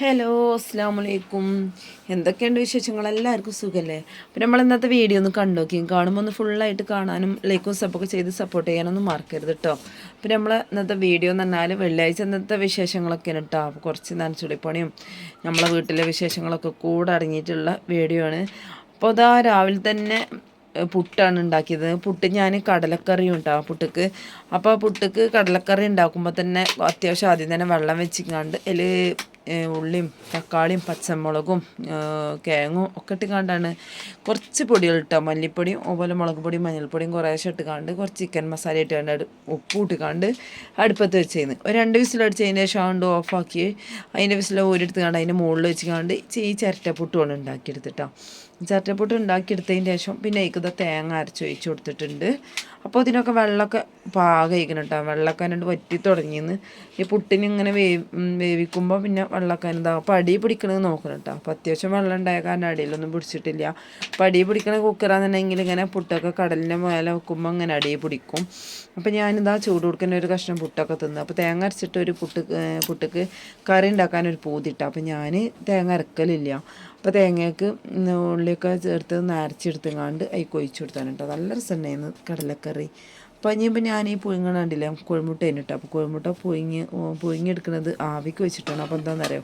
Hello അസ്സാം വലൈക്കും എന്തൊക്കെയുണ്ട് വിശേഷങ്ങൾ? എല്ലാവർക്കും സുഖമല്ലേ അപ്പം നമ്മൾ ഇന്നത്തെ വീഡിയോ ഒന്ന് കണ്ടോക്കി. കാണുമ്പോൾ ഒന്ന് ഫുള്ളായിട്ട് കാണാനും ലൈക്കും സപ്പൊക്കെ ചെയ്ത് സപ്പോർട്ട് ചെയ്യാനൊന്നും മറക്കരുത് കേട്ടോ അപ്പം നമ്മൾ ഇന്നത്തെ വീഡിയോ എന്ന് പറഞ്ഞാൽ വെള്ളിയാഴ്ച ഇന്നത്തെ വിശേഷങ്ങളൊക്കെയാണ് കേട്ടോ അപ്പോൾ കുറച്ച് നനച്ചുളിപ്പണിയും നമ്മളെ വീട്ടിലെ വിശേഷങ്ങളൊക്കെ കൂടെ അടങ്ങിയിട്ടുള്ള വീഡിയോ ആണ്. അപ്പോൾ അതാ രാവിലെ തന്നെ പുട്ടാണ് ഉണ്ടാക്കിയത്. പുട്ട് ഞാൻ കടലക്കറിയും ഉണ്ടാവും പുട്ടുക്ക്. അപ്പോൾ പുട്ടുക്ക് കടലക്കറി ഉണ്ടാക്കുമ്പോൾ തന്നെ അത്യാവശ്യം ആദ്യം തന്നെ വെള്ളം വെച്ചിങ്ങാണ്ട് അതിൽ ഉള്ളിയും തക്കാളിയും പച്ചമുളകും കിഴങ്ങും ഒക്കെ ഇട്ടുകാണ്ടാണ് കുറച്ച് പൊടികൾ ഇട്ടോ മല്ലിപ്പൊടിയും അതുപോലെ മുളക് പൊടിയും മഞ്ഞൾപ്പൊടിയും കുറേശ്ശെ ഇട്ടുകാണ്ട് കുറച്ച് ചിക്കൻ മസാല ഇട്ടുകാണ്ട് ഉപ്പ് ഇട്ടുകാണ്ട് അടുപ്പത്ത് വെച്ച് ചെയ്യുന്നത് ഒരു രണ്ട് വിസിൽ അടിച്ചതിന് ശേഷം ആണ്ട് ഓഫാക്കി അതിന്റെ വിസിൽ ഊരെടുത്തുകാണ്ട് അതിന്റെ മുകളിൽ വെച്ചുകാണ്ട് ഈ ചിരട്ടപ്പുട്ടുമാണ് ഉണ്ടാക്കിയെടുത്തിട്ടോ. ചട്ടപ്പൊട്ട് ഉണ്ടാക്കിയെടുത്തതിന് ശേഷം പിന്നെ അതിക്കത് തേങ്ങ അരച്ച് ഒഴിച്ചു കൊടുത്തിട്ടുണ്ട്. അപ്പോൾ ഇതിനൊക്കെ വെള്ളമൊക്കെ പാകം ഇരിക്കണം കേട്ടോ. വെള്ളമൊക്കെ അതിനോട് വറ്റി തുടങ്ങിയെന്ന്. ഈ പുട്ടിനിങ്ങനെ വേവി വേവിക്കുമ്പോൾ പിന്നെ വെള്ളമൊക്കെ എന്താ അപ്പോൾ അടി പിടിക്കണത് നോക്കണം കേട്ടോ അപ്പോൾ അത്യാവശ്യം വെള്ളം ഉണ്ടായ കാരണം അടിയിലൊന്നും പിടിച്ചിട്ടില്ല. അപ്പോൾ അടി പിടിക്കണ കുക്കറാണെന്നുണ്ടെങ്കിൽ ഇങ്ങനെ പുട്ടൊക്കെ കടലിന്റെ മേലെ വെക്കുമ്പോൾ അങ്ങനെ അടി പിടിക്കും. അപ്പോൾ ഞാനിതാ ചൂട് കൊടുക്കുന്ന ഒരു കഷ്ണം പുട്ടൊക്കെ തിന്നു. അപ്പോൾ തേങ്ങ അരച്ചിട്ട് ഒരു പുട്ട് പുട്ടക്ക് കറി ഉണ്ടാക്കാൻ ഒരു പൂതിട്ട അപ്പോൾ ഞാൻ തേങ്ങ അരക്കലില്ല. അപ്പോൾ തേങ്ങയ്ക്ക് ഉള്ളിയൊക്കെ ചേർത്ത് നരച്ചെടുത്തുങ്ങാണ്ട് അതിൽ കൊഴിച്ചു കൊടുത്താണ് കേട്ടോ നല്ല രസമുണ്ടായിരുന്നു കടലക്കറി. അപ്പോൾ ഇനിയിപ്പോൾ ഞാൻ ഈ പുഴുങ്ങണ കണ്ടില്ലേ? കോഴിമുട്ട കഴിഞ്ഞിട്ട് അപ്പോൾ കോഴിമുട്ട പുഴുങ്ങി പുഴുങ്ങിയെടുക്കുന്നത് ആവിക്ക് വെച്ചിട്ടാണ്. അപ്പോൾ എന്താണെന്നറിയോ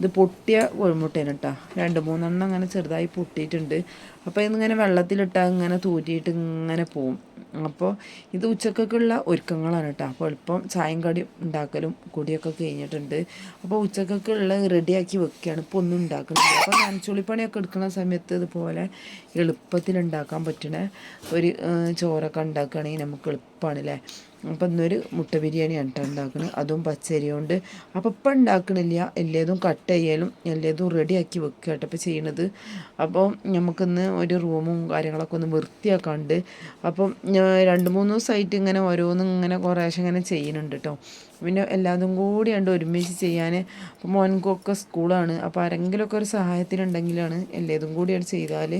ഇത് പൊട്ടിയ കോഴിമുട്ടേന് കേട്ടോ രണ്ട് മൂന്നെണ്ണം അങ്ങനെ ചെറുതായി പൊട്ടിയിട്ടുണ്ട്. അപ്പോൾ ഇതിങ്ങനെ വെള്ളത്തിലിട്ടാൽ ഇങ്ങനെ തൂറ്റിയിട്ട് ഇങ്ങനെ പോവും. അപ്പോൾ ഇത് ഉച്ചക്കൊക്കെയുള്ള ഒരുക്കങ്ങളാണ് കേട്ടോ അപ്പോൾ എളുപ്പം ചായം കടി ഉണ്ടാക്കലും കുടിയൊക്കെ കഴിഞ്ഞിട്ടുണ്ട്. അപ്പോൾ ഉച്ചക്കൊക്കെയുള്ള റെഡിയാക്കി വെക്കുകയാണ് ഇപ്പോൾ ഒന്നും ഉണ്ടാക്കുന്നില്ല അപ്പോൾ നനച്ചുള്ളിപ്പണിയൊക്കെ എടുക്കുന്ന സമയത്ത് ഇതുപോലെ എളുപ്പത്തിൽ ഉണ്ടാക്കാൻ പറ്റണ ഒരു ചോറൊക്കെ ഉണ്ടാക്കുകയാണെങ്കിൽ നമുക്ക് എളുപ്പമാണ് അല്ലേ അപ്പം ഇന്നൊരു മുട്ട ബിരിയാണിയാണ് കേട്ടോ ഉണ്ടാക്കുന്നത് അതും പച്ചരി കൊണ്ട്. അപ്പം ഇപ്പം ഉണ്ടാക്കണില്ല എല്ലാതും കട്ട് ചെയ്യലും എല്ലാതും റെഡിയാക്കി വെക്കുക കേട്ടോ ഇപ്പോൾ ചെയ്യണത്. അപ്പോൾ നമുക്കിന്ന് ഒരു റൂമും കാര്യങ്ങളൊക്കെ ഒന്ന് വൃത്തിയാക്കാണ്ട്. അപ്പം രണ്ട് മൂന്ന് ദിവസമായിട്ട് ഇങ്ങനെ ഓരോന്നും ഇങ്ങനെ കുറേശ്ശെ ഇങ്ങനെ ചെയ്യുന്നുണ്ട് കേട്ടോ പിന്നെ എല്ലാതും കൂടി ഉണ്ട് ഒരുമിച്ച് ചെയ്യാൻ അപ്പോൾ മോൻകൊക്കെ സ്കൂളാണ്. അപ്പോൾ ആരെങ്കിലുമൊക്കെ ഒരു സഹായത്തിനുണ്ടെങ്കിലാണ് എല്ലാതും കൂടി അത് ചെയ്താൽ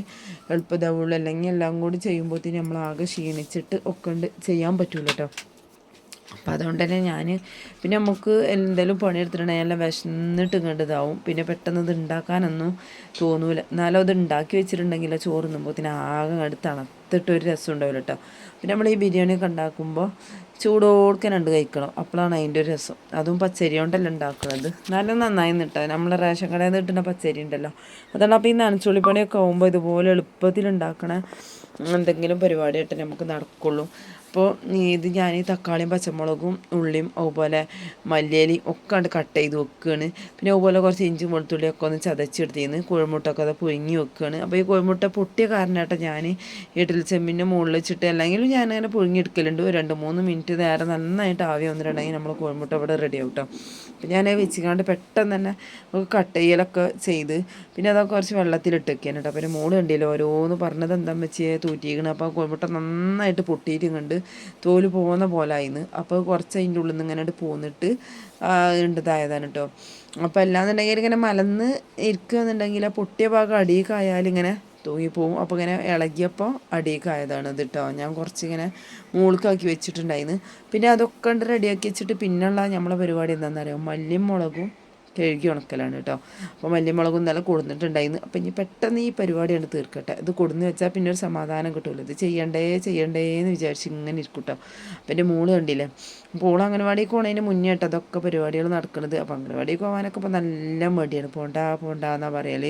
എളുപ്പതാവുള്ളൂ. അല്ലെങ്കിൽ എല്ലാം കൂടി ചെയ്യുമ്പോഴത്തേന് നമ്മൾ ആകെ ക്ഷീണിച്ചിട്ട് ഒക്കെ ഉണ്ട് ചെയ്യാൻ പറ്റൂല കേട്ടോ അപ്പം അതുകൊണ്ട് തന്നെ ഞാൻ പിന്നെ നമുക്ക് എന്തെങ്കിലും പണിയെടുത്തിട്ടുണ്ടെങ്കിൽ നല്ല വിശന്നിട്ട് ഇങ്ങോട്ട് പിന്നെ പെട്ടെന്ന് ഇത് ഉണ്ടാക്കാനൊന്നും തോന്നൂല. എന്നാലും അത് ഉണ്ടാക്കി വെച്ചിട്ടുണ്ടെങ്കിൽ ചോറ് തിന്നുമ്പോൾ ആകെ അങ്ങോട്ട് ഒരു രസം ഉണ്ടാവില്ല കേട്ടോ പിന്നെ നമ്മൾ ഈ ബിരിയാണിയൊക്കെ ഉണ്ടാക്കുമ്പോൾ ചൂടോടുക്കാൻ രണ്ട് കഴിക്കണം. അപ്പോഴാണ് അതിന്റെ ഒരു രസം. അതും പച്ചരി കൊണ്ടല്ല ഉണ്ടാക്കുന്നത് നല്ല നന്നായി നിട്ടോ. നമ്മളെ റേഷൻ കടയിൽ നിന്ന് കിട്ടുന്ന പച്ചരി ഉണ്ടല്ലോ. അതാണ് അപ്പോൾ ഈ നനച്ചുള്ളിപ്പണിയൊക്കെ ആകുമ്പോൾ ഇതുപോലെ എളുപ്പത്തിൽ ഉണ്ടാക്കണ എന്തെങ്കിലും പരിപാടിയായിട്ട് നമുക്ക് നടക്കുള്ളൂ. അപ്പോൾ ഇത് ഞാൻ ഈ തക്കാളിയും പച്ചമുളകും ഉള്ളിയും അതുപോലെ മല്ലിയിലയും ഒക്കെ കണ്ട് കട്ട് ചെയ്ത് വെക്കുകയാണ് പിന്നെ അതുപോലെ കുറച്ച് ഇഞ്ചി വെളുത്തുള്ളിയൊക്കെ ഒന്ന് ചതച്ചെടുത്തിന്ന് കോഴിമുട്ടൊക്കെ അത് പുഴുങ്ങി വെക്കുകയാണ് അപ്പോൾ ഈ കോഴിമുട്ട പൊട്ടിയ കാരണമായിട്ട് ഞാൻ ഇഡലി ചെമ്പിന്റെ മുകളിൽ വെച്ചിട്ട് അല്ലെങ്കിൽ ഞാൻ അങ്ങനെ പുഴുങ്ങിയെടുക്കലുണ്ട് രണ്ട് മൂന്ന് മിനിറ്റ് നേരെ നന്നായിട്ട് ആവി വന്നിട്ടുണ്ടെങ്കിൽ നമ്മൾ കോഴിമുട്ട ഇവിടെ റെഡി ആവും അപ്പം ഞാൻ വെച്ചിക്കാണ്ട് പെട്ടെന്ന് തന്നെ കട്ട് ചെയ്യലൊക്കെ ചെയ്ത് പിന്നെ അതൊക്കെ കുറച്ച് വെള്ളത്തിലിട്ട് വെക്കാൻ കേട്ടോ പിന്നെ മോൾ കണ്ടില്ല ഓരോന്ന് പറഞ്ഞത് എന്താ വെച്ച് തൂറ്റിയിരിക്കണം അപ്പോൾ കോഴിമുട്ട നന്നായിട്ട് പൊട്ടിയിട്ടും കണ്ട് തോൽ പോകുന്ന പോലായിന്ന്. അപ്പോൾ കുറച്ച് അതിന്റെ ഉള്ളിൽ നിന്ന് ഇങ്ങനെ പോന്നിട്ട് ഉണ്ടതായതാണ് കേട്ടോ അപ്പോൾ അല്ലാന്നുണ്ടെങ്കിൽ ഇങ്ങനെ മലന്ന് ഇരിക്കുകയെന്നുണ്ടെങ്കിൽ ആ പൊട്ടിയ ഭാഗം അടിയിക്കായാൽ ഇങ്ങനെ തൂങ്ങിപ്പോവും. അപ്പോൾ ഇങ്ങനെ ഇളകിയപ്പോൾ അടിയിക്കായതാണ് ഇത് കേട്ടോ ഞാൻ കുറച്ചിങ്ങനെ മൂൾക്കാക്കി വെച്ചിട്ടുണ്ടായിരുന്നു പിന്നെ അതൊക്കെ ഉണ്ട് റെഡിയാക്കി വെച്ചിട്ട് പിന്നുള്ള നമ്മളെ പരിപാടി എന്താണെന്ന് അറിയാം മല്ലിയും മുളകും കഴുകി ഉണക്കലാണ് കേട്ടോ. അപ്പോൾ മല്ലിമുളകും നല്ല കൊടുന്നിട്ടുണ്ടായിരുന്നു. അപ്പം ഇനി പെട്ടെന്ന് ഈ പരിപാടിയാണ് തീർക്കട്ടെ. ഇത് കൊടുന്ന് വെച്ചാൽ പിന്നെ ഒരു സമാധാനം കിട്ടുമല്ലോ ഇത് ചെയ്യണ്ടേ ചെയ്യണ്ടേ എന്ന് വിചാരിച്ച് ഇങ്ങനെ ഇരിക്കും കേട്ടോ. അപ്പം എന്റെ മൂൾ കണ്ടില്ലേ? അപ്പോൾ ഓൾ അംഗനവാടിക്ക് പോണതിന് മുന്നേ കേട്ടോ അതൊക്കെ പരിപാടികൾ നടക്കുന്നത് അപ്പോൾ അംഗനവാടിക്ക് പോകാനൊക്കെ ഇപ്പോൾ നല്ല മടിയാണ്. പോണ്ട പോണ്ട എന്നാ പറയൽ.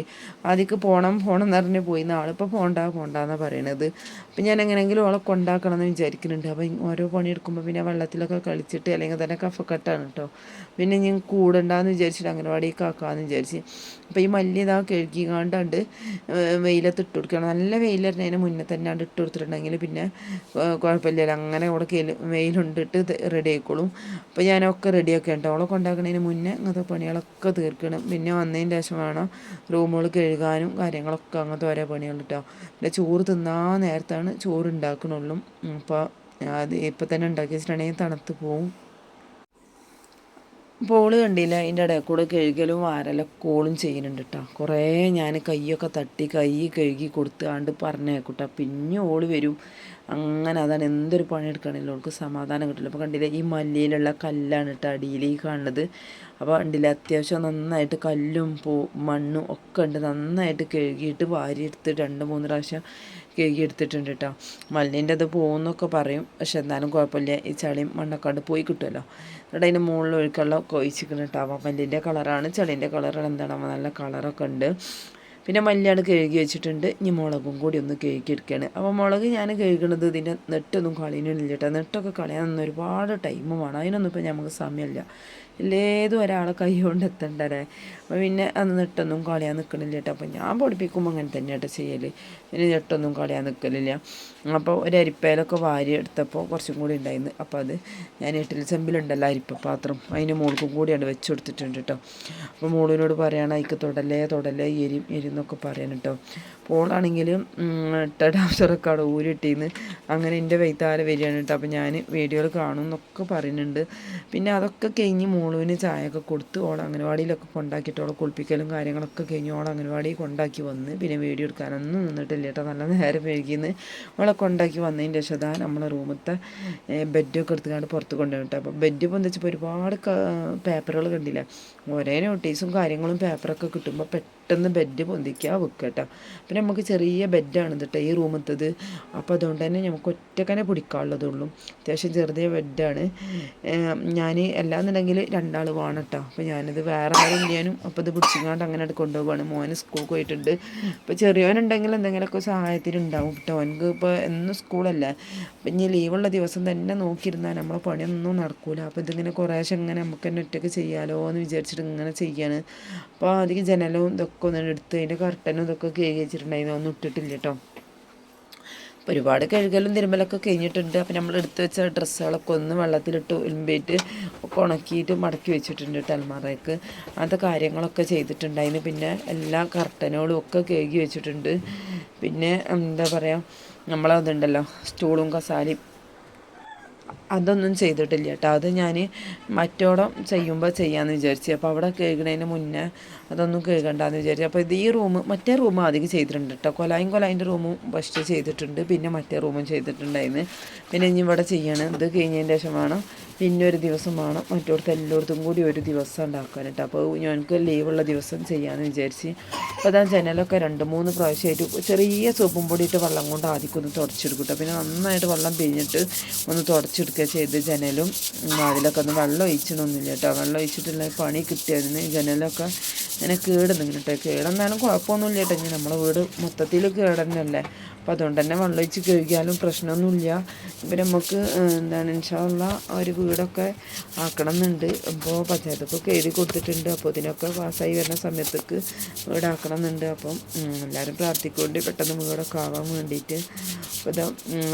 ആദ്യം പോകണം പോകണം എന്ന് പറഞ്ഞ് പോയി. നാളിപ്പോൾ പോണ്ട പോണ്ട എന്നാ പറയണത്. അപ്പം ഞാൻ എങ്ങനെയെങ്കിലും ഓളെ കൊണ്ടാക്കണം എന്ന് വിചാരിക്കുന്നുണ്ട്. അപ്പം ഓരോ പണിയെടുക്കുമ്പോൾ പിന്നെ വെള്ളത്തിലൊക്കെ കളിച്ചിട്ട് അല്ലെങ്കിൽ തന്നെ കഫക്കെട്ടാണ് കേട്ടോ. പിന്നെ ഞാൻ കൂടണ്ടെന്ന് വിചാരിച്ചിട്ട് അംഗനവാടിക്ക് കാക്കാന്ന് വിചാരിച്ച്. അപ്പോൾ ഈ മല്ലി ഇതാ കഴുകിക്കാണ്ട് വെയിലത്ത് ഇട്ട് കൊടുക്കണം നല്ല വെയിലിരുന്നതിന് മുന്നേ തന്നെ അത് ഇട്ട് കൊടുത്തിട്ടുണ്ടെങ്കിൽ പിന്നെ കുഴപ്പമില്ല അങ്ങനെ അവിടെ വെയിലുണ്ടിട്ട് റെഡി ആയിക്കോളും. അപ്പോൾ ഞാനൊക്കെ റെഡിയാക്കി കേട്ടോ അവളെ കൊണ്ടാക്കുന്നതിന് മുന്നേ അങ്ങനത്തെ പണികളൊക്കെ തീർക്കണം. പിന്നെ വന്നതിന് ശേഷം വേണം റൂമുകൾ കഴുകാനും കാര്യങ്ങളൊക്കെ അങ്ങനത്തെ ഓരോ പണികൾ പിന്നെ ചോറ് തിന്നാ നേരത്താണ് ചോറ് ഉണ്ടാക്കണുള്ളൂ. അപ്പോൾ അത് ഇപ്പം തന്നെ ഉണ്ടാക്കി വെച്ചിട്ടുണ്ടെങ്കിൽ തണുത്ത് പോവും. പോൾ കണ്ടില്ല അതിന്റെ ഇടയിൽ കൂടെ കഴുകലും വാരല കോളും ചെയ്യുന്നുണ്ട് കേട്ടോ കുറേ ഞാൻ കൈയൊക്കെ തട്ടി കൈ കഴുകി കൊടുത്താണ്ട് പറഞ്ഞേക്കൂട്ടോ. പിന്നെ ഓൾ വരും. അങ്ങനെ അതാണ് എന്തൊരു പണി എടുക്കണമെങ്കിലും അവൾക്ക് സമാധാനം കിട്ടില്ല അപ്പോൾ കണ്ടില്ല ഈ മല്ലിയിലുള്ള കല്ലാണ് കേട്ടോ അടിയിൽ ഈ കാണുന്നത്. അപ്പോൾ കണ്ടില്ല അത്യാവശ്യം നന്നായിട്ട് കല്ലും പൂ മണ്ണും ഒക്കെ ഉണ്ട്. നന്നായിട്ട് കഴുകിയിട്ട് വാരിയെടുത്ത് രണ്ട് മൂന്ന് പ്രാവശ്യം കഴുകി എടുത്തിട്ടുണ്ട് കേട്ടോ മല്ലിന്റെ അത് പോകുന്നൊക്കെ പറയും. പക്ഷെ എന്നാലും കുഴപ്പമില്ല. ഈ ചളിയും മണ്ണക്കാട് പോയി കിട്ടുമല്ലോ. എന്നിട്ട് അതിന്റെ മുകളിൽ ഒഴുക്കുള്ള ഒഴിച്ചിരിക്കണം കേട്ടോ അപ്പോൾ മല്ലിന്റെ കളറാണ്. ചളിന്റെ കളറാണ് എന്താണ്? നല്ല കളറൊക്കെ ഉണ്ട്. പിന്നെ മല്ലിയാണ് കഴുകി വെച്ചിട്ടുണ്ട്. ഇനി മുളകും കൂടി ഒന്ന് കഴുകി എടുക്കുകയാണ്. അപ്പോൾ മുളക് ഞാൻ കഴുകണത് ഇതിന്റെ നെട്ടൊന്നും കളയുന്നില്ല കേട്ടോ. നെട്ടൊക്കെ കളയാൻ ഒരുപാട് ടൈം വേണം. അതിനൊന്നും ഇപ്പോൾ നമുക്ക് സമയമില്ല. ഇല്ലേതും ഒരാളെ കൈ കൊണ്ട് എത്തണ്ടല്ലേ? അപ്പോൾ പിന്നെ അന്ന് നെട്ടൊന്നും കളയാൻ നിൽക്കണില്ല കേട്ടോ. അപ്പോൾ ഞാൻ പൊടിപ്പിക്കുമ്പോൾ അങ്ങനെ തന്നെ കേട്ടോ ചെയ്യൽ പിന്നെ നെട്ടൊന്നും കളയാൻ നിൽക്കലില്ല. അപ്പോൾ ഒരു അരിപ്പയിലൊക്കെ വാരി എടുത്തപ്പോൾ കുറച്ചും കൂടി ഉണ്ടായിരുന്നു. അപ്പോൾ അത് ഞാൻ ഇട്ടിൽ ചെമ്പിലുണ്ടല്ലോ അരിപ്പ പാത്രം അതിന് മുകൾക്കും കൂടിയാണ് വെച്ച് കൊടുത്തിട്ടുണ്ട് കേട്ടോ. അപ്പോൾ മോളിനോട് പറയണം അതിക്ക് തൊടലേ തൊടലേ എരി എരി എന്നൊക്കെ പറയാൻ കേട്ടോ. പോളാണെങ്കിൽ ടഡാംസറൊക്കെ അവിടെ ഊരിട്ടീന്ന് അങ്ങനെ എന്റെ വൈത്താല വരികയാണ് കേട്ടോ. അപ്പോൾ ഞാൻ വീഡിയോയിൽ കാണും എന്നൊക്കെ പറയുന്നുണ്ട്. പിന്നെ അതൊക്കെ കഴിഞ്ഞ് മോളുവിന് ചായയൊക്കെ കൊടുത്ത് ഓൾ അംഗനവാടിയിലൊക്കെ കൊണ്ടാക്കിയിട്ട് ഓളെ കുളിപ്പിക്കലും കാര്യങ്ങളൊക്കെ കഴിഞ്ഞ് ഓൾ അംഗനവാടി കൊണ്ടാക്കി വന്ന് പിന്നെ വീഡിയോ എടുക്കാനൊന്നും നിന്നിട്ടില്ല കേട്ടോ. നല്ല നേരം വൈകിന്ന് ഓളെ കൊണ്ടാക്കി വന്നതിന്റെ ശേഷം നമ്മളെ റൂമത്തെ ബെഡൊക്കെ എടുത്തുകൊണ്ട് പുറത്ത് കൊണ്ടുപോയി കേട്ടോ. അപ്പോൾ ബെഡ് പൊന്തിച്ചപ്പോൾ ഒരുപാട് പേപ്പറുകൾ കണ്ടില്ല? ഒരേ നോട്ടീസും കാര്യങ്ങളും പേപ്പറൊക്കെ കിട്ടുമ്പോൾ പെട്ടെന്ന് ബെഡ് പൊന്തിക്കുക വെക്കുക കേട്ടോ പിന്നെ നമുക്ക് ചെറിയ ബെഡാണ് കേട്ടോ ഈ റൂമത്തത്. അപ്പോൾ അതുകൊണ്ട് തന്നെ നമുക്ക് ഒറ്റക്കനെ പിടിക്കാനുള്ളതുള്ളൂ. അത്യാവശ്യം ചെറിയ ബെഡാണ്. ഞാൻ എല്ലാന്നുണ്ടെങ്കിൽ രണ്ടാൾ വേണം കേട്ടോ അപ്പോൾ ഞാനത് വേറെ ആരും ചെയ്യാനും അപ്പോൾ ഇത് പിടിച്ചിങ്ങാണ്ട് അങ്ങനെ കൊണ്ടുപോവാണ്. മോന് സ്കൂളിൽ പോയിട്ടുണ്ട്. ഇപ്പോൾ ചെറിയവനുണ്ടെങ്കിൽ എന്തെങ്കിലുമൊക്കെ സഹായത്തിനുണ്ടാവും. കേട്ടോ അവനക്ക് ഇപ്പോൾ എന്നും സ്കൂളല്ലേ. അപ്പം ഇനി ലീവുള്ള ദിവസം തന്നെ നോക്കിയിരുന്നാൽ നമ്മളെ പണിയൊന്നും നടക്കൂല. അപ്പോൾ ഇതിങ്ങനെ കുറേശ്ശെ ഇങ്ങനെ നമുക്ക് തന്നെ ഒറ്റയ്ക്ക് ചെയ്യാലോ എന്ന് വിചാരിച്ചിട്ട് ഇങ്ങനെ ചെയ്യാണ്. അപ്പോൾ അധികം ജനലും ഇതൊക്കെ ഒന്ന് എടുത്ത് അതിന്റെ കർട്ടനും ഇതൊക്കെ കഴുകി വെച്ചിട്ടുണ്ടായിരുന്നു ഒന്നും ഇട്ടിട്ടില്ല കേട്ടോ ഒരുപാട് കഴുകലും തിരുമ്പലൊക്കെ കഴിഞ്ഞിട്ടുണ്ട്. അപ്പം നമ്മൾ എടുത്ത് വെച്ച ഡ്രസ്സുകളൊക്കെ ഒന്ന് വെള്ളത്തിലിട്ട് ഉലുമ്പിയിട്ട് ഒക്കെ ഉണക്കിയിട്ട് മടക്കി വെച്ചിട്ടുണ്ട് തലമാറയ്ക്ക് അങ്ങനത്തെ കാര്യങ്ങളൊക്കെ ചെയ്തിട്ടുണ്ടായിരുന്നു. പിന്നെ എല്ലാ കർട്ടനുകളും ഒക്കെ കഴുകി വെച്ചിട്ടുണ്ട്. പിന്നെ എന്താ പറയുക നമ്മളതുണ്ടല്ലോ സ്റ്റൂളും കസാലയും അതൊന്നും ചെയ്തിട്ടില്ല കേട്ടോ. അത് ഞാൻ മറ്റോടം ചെയ്യുമ്പോൾ ചെയ്യാമെന്ന് വിചാരിച്ചു. അപ്പോൾ അവിടെ കേൾക്കുന്നതിന് മുന്നേ അതൊന്നും കേൾക്കണ്ടെന്ന് വിചാരിച്ചു. അപ്പോൾ ഇത് ഈ റൂം മറ്റേ റൂം അധികം ചെയ്തിട്ടുണ്ട് കേട്ടോ. കൊലായും കൊലായിന്റെ റൂമും ഫസ്റ്റ് ചെയ്തിട്ടുണ്ട്. പിന്നെ മറ്റേ റൂമും ചെയ്തിട്ടുണ്ടായിരുന്നു പിന്നെ ഇനി ഇവിടെ ചെയ്യണം. ഇത് കഴിഞ്ഞതിന്റെ ശേഷം വേണം ദിവസമാണ് ദിവസം വേണം മറ്റോടത്ത് എല്ലായിടത്തും കൂടി ഒരു ദിവസം ഉണ്ടാക്കാനായിട്ട് അപ്പോൾ ഞങ്ങൾക്ക് ലീവുള്ള ദിവസം ചെയ്യാമെന്ന് വിചാരിച്ച് അപ്പോൾ അതാ ജനലൊക്കെ രണ്ട് മൂന്ന് പ്രാവശ്യമായിട്ട് ചെറിയ സോപ്പും പൊടി ഇട്ട് വെള്ളം കൊണ്ട് ആദ്യം ഒന്ന് തുടച്ചെടുക്കും കേട്ടോ. പിന്നെ നന്നായിട്ട് വെള്ളം പിഴിഞ്ഞിട്ട് ഒന്ന് തുടച്ചെടുക്കുക ചെയ്ത് ജനലും അതിലൊക്കെ ഒന്ന് വെള്ളം ഒഴിച്ചിട്ടൊന്നുമില്ല കേട്ടോ. വെള്ളം ഒഴിച്ചിട്ടുള്ള പണി കിട്ടിയതിന് ജനലൊക്കെ ഇങ്ങനെ കേടുന്നു കേട്ടോ. കേടെന്നാലും കുഴപ്പമൊന്നുമില്ല കേട്ടോ. ഇനി നമ്മുടെ വീട് മൊത്തത്തിൽ കേടന്നല്ലേ. അപ്പോൾ അതുകൊണ്ട് തന്നെ വെള്ളം ഒഴിച്ച് കഴുകിയാലും പ്രശ്നമൊന്നുമില്ല. ഇപ്പം നമുക്ക് എന്താണ് ഇൻഷാള്ള ഒരു വീടൊക്കെ ആക്കണം എന്നുണ്ട് അപ്പോൾ പഞ്ചായത്തൊക്കെ എഴുതി കൊടുത്തിട്ടുണ്ട്. അപ്പോൾ ഇതിനൊക്കെ പാസ്സായി വരുന്ന സമയത്തേക്ക് വീടാക്കണം എന്നുണ്ട് അപ്പം എല്ലാവരും പ്രാർത്ഥിക്കൊണ്ട് പെട്ടെന്ന് വീടൊക്കെ ആവാൻ വേണ്ടിയിട്ട്. അപ്പോൾ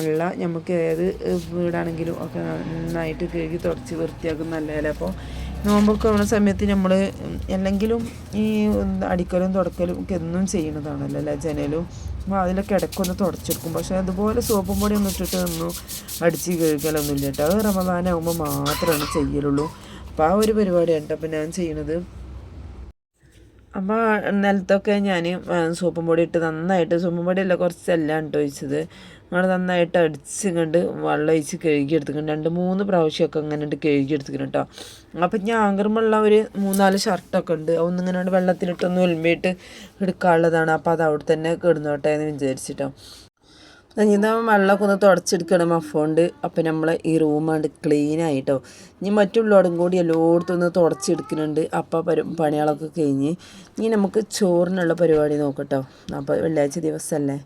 ഉള്ള നമുക്ക് ഏത് വീടാണെങ്കിലും ഒക്കെ നന്നായിട്ട് കഴുകി തുടച്ച് വൃത്തിയാക്കും നല്ലതല്ലേ? അപ്പോൾ നോമ്പൊക്കെ ആവുന്ന സമയത്ത് നമ്മൾ അല്ലെങ്കിലും ഈ അടിക്കലും തുടക്കലും ഒക്കെ എന്നും ചെയ്യുന്നതാണല്ലോ അല്ലേ ജനലും? അപ്പോൾ അതിലൊക്കെ ഇടയ്ക്കൊന്ന് തുടച്ചെടുക്കും. പക്ഷേ അതുപോലെ സോപ്പും പൊടി ഒന്നും ഇട്ടിട്ട് ഒന്നും അടിച്ച് കഴുകലൊന്നും ഇല്ല കേട്ടോ. അത് റമദാനാകുമ്പോൾ മാത്രമാണ് ചെയ്യലുള്ളൂ. അപ്പോൾ ആ ഒരു പരിപാടിയാണ് കേട്ടോ. അപ്പോൾ ഞാൻ ചെയ്യണത്. അപ്പോൾ നിലത്തൊക്കെ ഞാൻ സോപ്പും പൊടി ഇട്ട് നന്നായിട്ട് സോപ്പും പൊടിയല്ല കുറച്ചെല്ലാം ഇട്ട് ഒഴിച്ചത്. നമ്മൾ നന്നായിട്ട് അടിച്ച് കണ്ട് വെള്ളം ഒഴിച്ച് കഴുകിയെടുത്തിക്കണം രണ്ട് മൂന്ന് പ്രാവശ്യമൊക്കെ അങ്ങനെ ഇട്ട് കഴുകിയെടുത്തിക്കണം കേട്ടോ അപ്പം ഞാൻ ആഗ്രഹമുള്ള ഒരു മൂന്നാൽ ഷർട്ടൊക്കെ ഉണ്ട്. ഒന്നിങ്ങനെ വെള്ളത്തിലിട്ടൊന്ന് ഉൽമ്പിയിട്ട് എടുക്കാനുള്ളതാണ്. അപ്പോൾ അത് അവിടെ തന്നെ കിടന്നോട്ടെ എന്ന് വിചാരിച്ചിട്ടോ. ഇതാ വെള്ളമൊക്കെ ഒന്ന് തുടച്ചെടുക്കണം മഫോണ്ട് അപ്പം നമ്മൾ ഈ റൂമാണ്ട് ക്ലീൻ ആയിട്ടോ. ഇനി മറ്റുള്ളവടും കൂടി എല്ലായിടത്തും ഒന്ന് തുടച്ചെടുക്കുന്നുണ്ട്. അപ്പോൾ പരു പണികളൊക്കെ കഴിഞ്ഞ് ഇനി നമുക്ക് ചോറിനുള്ള പരിപാടി നോക്കട്ടോ. അപ്പോൾ വെള്ളിയാഴ്ച ദിവസമല്ലേ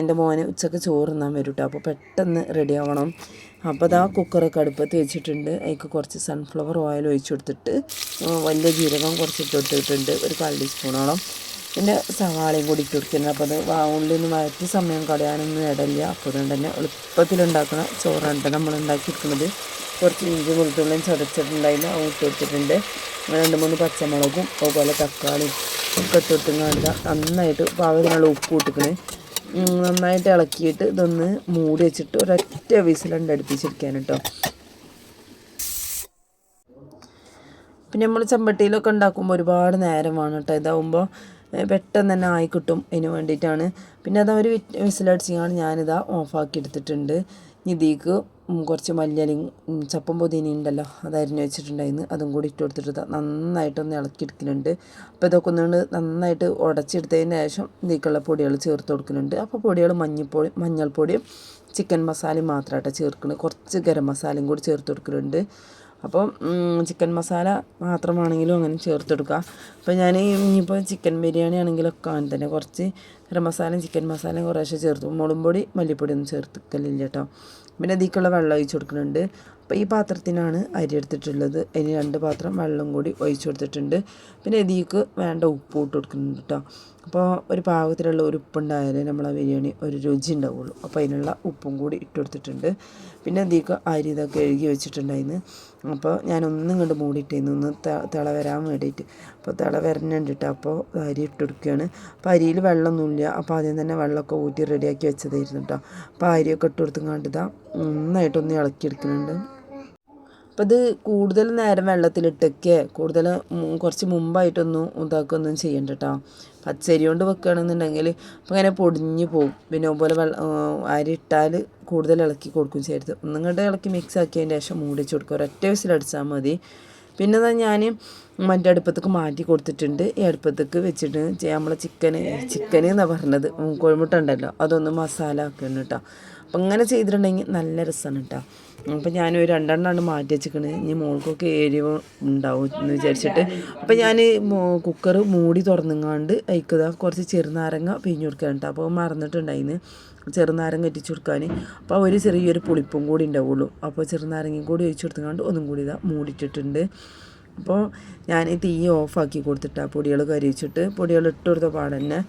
എന്റെ മോന് ഉച്ചയ്ക്ക് ചോറ് തിന്നാൻ വരും കേട്ടോ അപ്പോൾ പെട്ടെന്ന് റെഡി ആവണം. അപ്പോൾ അതാ കുക്കറൊക്കെ അടുപ്പത്ത് വെച്ചിട്ടുണ്ട്. അതിക്ക് കുറച്ച് സൺഫ്ലവർ ഓയിൽ ഒഴിച്ചു കൊടുത്തിട്ട് വലിയ ജീരകം കുറച്ച് കൊടുത്തിട്ടുണ്ട്. ഒരു കാൽ ടീസ്പൂണോളം പിന്നെ സവാളയും കൂടി ഇട്ട് അപ്പോൾ അത് ഉള്ളിൽ നിന്ന് വഴറ്റി സമയം കളയാനൊന്നും ഇടയില്ല അപ്പോൾ അതുകൊണ്ട് തന്നെ എളുപ്പത്തിലുണ്ടാക്കുന്ന ചോറാണ് നമ്മൾ ഉണ്ടാക്കിയിരിക്കുന്നത്. കുറച്ച് ഇഞ്ചി വെളുത്തുള്ളിയും ചതച്ചിട്ടുണ്ടായില്ല അത് ഇട്ട് കൊടുത്തിട്ടുണ്ട്. രണ്ട് മൂന്ന് പച്ചമുളകും അതുപോലെ തക്കാളിയും ഒക്കെ ഇട്ടിട്ടുങ്ങാണ്ട് നന്നായിട്ട് പാകത്തിനുള്ള ഉപ്പ് ഇട്ടിക്കണേ നന്നായിട്ട് ഇളക്കിയിട്ട് ഇതൊന്ന് മൂടി വെച്ചിട്ട് ഒരൊറ്റ വിസിലുണ്ട് അടുപ്പിച്ചിരിക്കാൻ കേട്ടോ പിന്നെ നമ്മൾ ചെമ്പട്ടിയിലൊക്കെ ഉണ്ടാക്കുമ്പോൾ ഒരുപാട് നേരം വേണം കേട്ടോ ഇതാവുമ്പോൾ പെട്ടെന്ന് തന്നെ ആയി കിട്ടും. അതിന് വേണ്ടിയിട്ടാണ്. പിന്നെ അത് ഒരു വിസിലടിച്ചാണ് ഞാനിതാ ഓഫാക്കി എടുത്തിട്ടുണ്ട്. ഇതിലേക്ക് കുറച്ച് മല്ലിയലും ചപ്പം പൊതിന ഉണ്ടല്ലോ അതായിരുന്നു വെച്ചിട്ടുണ്ടായിരുന്നു. അതും കൂടി ഇട്ട് കൊടുത്തിട്ട് നന്നായിട്ടൊന്ന് ഇളക്കി എടുക്കുന്നുണ്ട് അപ്പോൾ ഇതൊക്കെ ഒന്നുകൊണ്ട് നന്നായിട്ട് ഉടച്ചെടുത്തതിന് ശേഷം ഇതിലേക്കുള്ള പൊടികൾ ചേർത്ത് കൊടുക്കുന്നുണ്ട് അപ്പോൾ പൊടികൾ മഞ്ഞൾപ്പൊടി മഞ്ഞൾപ്പൊടിയും ചിക്കൻ മസാലയും മാത്രമായിട്ട് ചേർക്കുന്നത് കുറച്ച് ഗരം മസാലയും കൂടി ചേർത്ത് കൊടുക്കുന്നുണ്ട് അപ്പം ചിക്കൻ മസാല മാത്രമാണെങ്കിലും അങ്ങനെ ചേർത്തെടുക്കുക. അപ്പോൾ ഞാൻ ഇനിയിപ്പോൾ ചിക്കൻ ബിരിയാണി ആണെങ്കിലൊക്കെ അങ്ങനെ തന്നെ കുറച്ച് ഗരം മസാലയും ചിക്കൻ മസാലയും കുറേശ്ശെ ചേർത്ത്. മുളകും പൊടി മല്ലിപ്പൊടി ഒന്നും ചേർത്തിക്കലില്ല കേട്ടോ. പിന്നെ അതിലേക്കുള്ള വെള്ളം ഒഴിച്ചു കൊടുക്കുന്നുണ്ട്. അപ്പോൾ ഈ പാത്രത്തിനാണ് അരി എടുത്തിട്ടുള്ളത്. ഇനി രണ്ട് പാത്രം വെള്ളം കൂടി ഒഴിച്ചു കൊടുത്തിട്ടുണ്ട്. പിന്നെ ഇതിലേക്ക് വേണ്ട ഉപ്പ് ഇട്ട് കൊടുക്കുന്നുണ്ട് കേട്ടോ. അപ്പോൾ ഒരു പാകത്തിലുള്ള ഒരു ഉപ്പുണ്ടായാലേ നമ്മളെ ബിരിയാണി ഒരു രുചി ഉണ്ടാവുള്ളൂ. അപ്പോൾ അതിനുള്ള ഉപ്പും കൂടി ഇട്ട് കൊടുത്തിട്ടുണ്ട്. പിന്നെ അതിലേക്ക് അരി ഇതൊക്കെ കഴുകി വെച്ചിട്ടുണ്ടായിരുന്നു. അപ്പോൾ ഞാനൊന്നും കണ്ട് മൂടിയിട്ടായിരുന്നു ഒന്ന് തിള വരാൻ വേണ്ടിയിട്ട്. അപ്പോൾ തിള വരണുണ്ടിട്ട് അപ്പോൾ അരി ഇട്ട് കൊടുക്കുകയാണ്. അപ്പോൾ അരിയിൽ വെള്ളമൊന്നുമില്ല. അപ്പോൾ ആദ്യം തന്നെ വെള്ളമൊക്കെ ഊറ്റി റെഡിയാക്കി വെച്ചതായിരുന്നു കേട്ടോ. അപ്പോൾ അരിയൊക്കെ ഇട്ട് കൊടുത്തും കണ്ടിതാ നന്നായിട്ടൊന്ന് ഇളക്കിയെടുക്കുന്നുണ്ട്. അപ്പോൾ ഇത് കൂടുതൽ നേരം വെള്ളത്തിലിട്ടൊക്കെ കൂടുതൽ കുറച്ച് മുമ്പായിട്ടൊന്നും ഇതാക്കൊന്നും ചെയ്യണ്ട കേട്ടോ പച്ചരി കൊണ്ട് വെക്കുകയാണെന്നുണ്ടെങ്കിൽ അപ്പോൾ ഇങ്ങനെ പൊടിഞ്ഞ് പോകും പിന്നെ അതുപോലെ വെള്ള അരി ഇട്ടാൽ കൂടുതൽ ഇളക്കി കൊടുക്കും ചെയ്യരുത്. ഒന്നും കണ്ട് ഇളക്കി മിക്സ് ആക്കിയതിന് ശേഷം മൂടി വെച്ച് കൊടുക്കുക ഒരൊറ്റ വിസിലടിച്ചാൽ മതി. പിന്നെ ഞാൻ മറ്റേ അടുപ്പത്തേക്ക് മാറ്റി കൊടുത്തിട്ടുണ്ട്. ഈ അടുപ്പത്തേക്ക് വെച്ചിട്ട് നമ്മളെ ചിക്കന് ചിക്കൻ എന്നാണ് പറഞ്ഞത്. കോഴിമുട്ട ഉണ്ടല്ലോ. അതൊന്ന് മസാല ആക്കണം കേട്ടോ അപ്പം അങ്ങനെ ചെയ്തിട്ടുണ്ടെങ്കിൽ നല്ല രസമാണ് കേട്ടോ അപ്പം ഞാൻ ഒരു രണ്ടെണ്ണമാണ് മാറ്റി വെച്ചിക്കണ്. ഇനി മോൾക്കൊക്കെ എരിവ് ഉണ്ടാവും എന്ന് വിചാരിച്ചിട്ട്. അപ്പം ഞാൻ കുക്കർ മൂടി തുറന്നുങ്ങാണ്ട് അയക്കുക കുറച്ച് ചെറുനാരങ്ങ പിഴിഞ്ഞു കൊടുക്കാൻ കേട്ടോ അപ്പോൾ മറന്നിട്ടുണ്ടായിന്ന് ചെറുനാരങ്ങ ഇറ്റിച്ച് കൊടുക്കാൻ അപ്പോൾ ഒരു ചെറിയൊരു പുളിപ്പും കൂടി ഉണ്ടാവുള്ളൂ. അപ്പോൾ ചെറുനാരങ്ങയും കൂടി ഒഴിച്ചു കൊടുത്തുകൊണ്ട് ഒന്നും കൂടി ഇതാ മൂടിയിട്ടിട്ടുണ്ട്. അപ്പോൾ ഞാൻ തീ ഓഫാക്കി കൊടുത്തിട്ട് ആ പൊടികൾ കരിയിച്ചിട്ട് പൊടികൾ ഇട്ട് കൊടുത്ത പാടന്നെ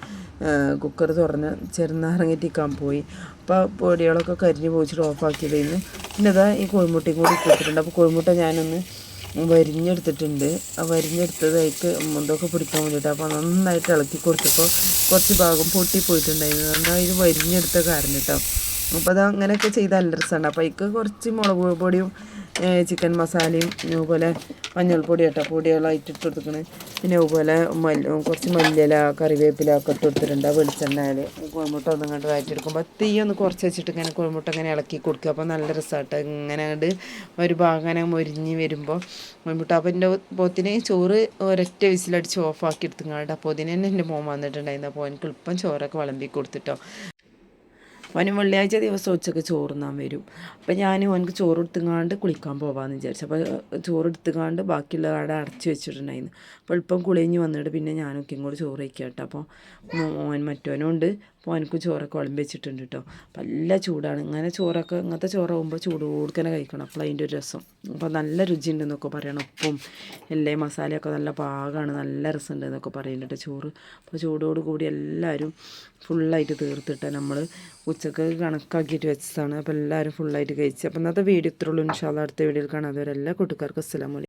കുക്കർ തുറന്ന് ചെറുനാരങ്ങറ്റിക്കാൻ പോയി. അപ്പോൾ പൊടികളൊക്കെ കരിഞ്ഞ് പോയിച്ചിട്ട് ഓഫാക്കിയതായിരുന്നു പിന്നെ അതാ ഈ കോഴിമുട്ടയും കൂടി കൊടുത്തിട്ടുണ്ട്. അപ്പോൾ കോഴിമുട്ട ഞാനൊന്ന് വരിഞ്ഞെടുത്തിട്ടുണ്ട്. ആ വരിഞ്ഞെടുത്തതായിട്ട് ഇതൊക്കെ പിടിക്കാൻ വേണ്ടിയിട്ട് അപ്പോൾ നന്നായിട്ട് ഇളക്കി കൊടുത്തപ്പോൾ കുറച്ച് ഭാഗം പൊട്ടിപ്പോയിട്ടുണ്ടായിരുന്നു. നന്നായിട്ട് വരിഞ്ഞെടുത്ത കാരണം കേട്ടോ. അപ്പോൾ അത് അങ്ങനെയൊക്കെ ചെയ്താൽ നല്ല രസമാണ് അപ്പോൾ അതിക്ക് കുറച്ച് മുളക് പൊടിയും ചിക്കൻ മസാലയും അതുപോലെ മഞ്ഞൾപ്പൊടി കേട്ടോ ഇട്ടിട്ട് ഇട്ട് കൊടുക്കണേ പിന്നെ അതുപോലെ മല്ല കുറച്ച് മല്ലില കറിവേപ്പില ഒക്കെ ഇട്ട് കൊടുത്തിട്ടുണ്ട്. വെളിച്ചെണ്ണയിൽ കോഴിമുട്ട ഒന്നും കണ്ട് വഴറ്റിയെടുക്കുമ്പോൾ തീ ഒന്ന് കുറച്ച് വെച്ചിട്ട് ഇങ്ങനെ കോഴിമുട്ട ഇങ്ങനെ ഇളക്കി കൊടുക്കുക. അപ്പോൾ നല്ല രസമായിട്ട് ഇങ്ങനെ കണ്ട് ഒരു ഭാഗം മൊരിഞ്ഞ് വരുമ്പോൾ കോഴിമുട്ട അപ്പോൾ എന്റെ പോത്തിന് ചോറ് ഒരൊറ്റ വിസിലടിച്ച് ഓഫാക്കി എടുത്തുങ്ങാണ്ട്. അപ്പോൾ അതിന് തന്നെ എന്റെ മോൻ വന്നിട്ടുണ്ടായിരുന്നു. അപ്പോൾ എനിക്ക് എളുപ്പം ചോറൊക്കെ വിളമ്പി കൊടുത്തിട്ടോ. അവന് വെള്ളിയാഴ്ച ദിവസം ഉച്ചയ്ക്ക് ചോറുന്നാൻ വരും. അപ്പം ഞാൻ അവനക്ക് ചോറ് എടുത്തുങ്ങാണ്ട് കുളിക്കാൻ പോവാമെന്ന് വിചാരിച്ചു. അപ്പോൾ ചോറ് എടുത്തുങ്ങാണ്ട് ബാക്കിയുള്ള അവിടെ അടച്ചു വെച്ചിട്ടുണ്ടായിരുന്നു. അപ്പോൾ എളുപ്പം കുളിഞ്ഞ് വന്നിട്ട് പിന്നെ ഞാനൊക്കെ ഇങ്ങോട്ട് ചോറ് വയ്ക്കുക കേട്ടോ അപ്പോൾ മോൻ മറ്റോനുണ്ട് അപ്പോൾ അവനക്ക് ചോറൊക്കെ വിളമ്പി വെച്ചിട്ടുണ്ട് കേട്ടോ നല്ല ചൂടാണ്. ഇങ്ങനെ ചോറൊക്കെ ഇങ്ങനത്തെ ചോറാകുമ്പോൾ ചൂട് കൊടുക്കനെ കഴിക്കണം. അപ്പോൾ അതിന്റെ ഒരു രസം. അപ്പോൾ നല്ല രുചി രുചിയുണ്ടെന്നൊക്കെ പറയണം. ഉപ്പും എല്ലാ മസാലയൊക്കെ നല്ല പാകമാണ് നല്ല രസമുണ്ടെന്നൊക്കെ പറയുന്നുണ്ട് ചോറ്. അപ്പോൾ ചൂടോട് കൂടി എല്ലാവരും ഫുള്ളായിട്ട് തീർത്തിട്ട് നമ്മൾ ഉച്ചയ്ക്ക് കണക്കാക്കിയിട്ട് വെച്ചതാണ്. അപ്പോൾ എല്ലാവരും ഫുള്ളായിട്ട് കഴിച്ചു. അപ്പോൾ ഇന്നത്തെ വീഡിയോ ഇത്രയുള്ളൂ ഇൻഷാല്ല അടുത്ത വീഡിയോയിൽ കാണാതെ എല്ലാ കൂട്ടുകാർക്കും അസ്സലാമു അലൈക്കും.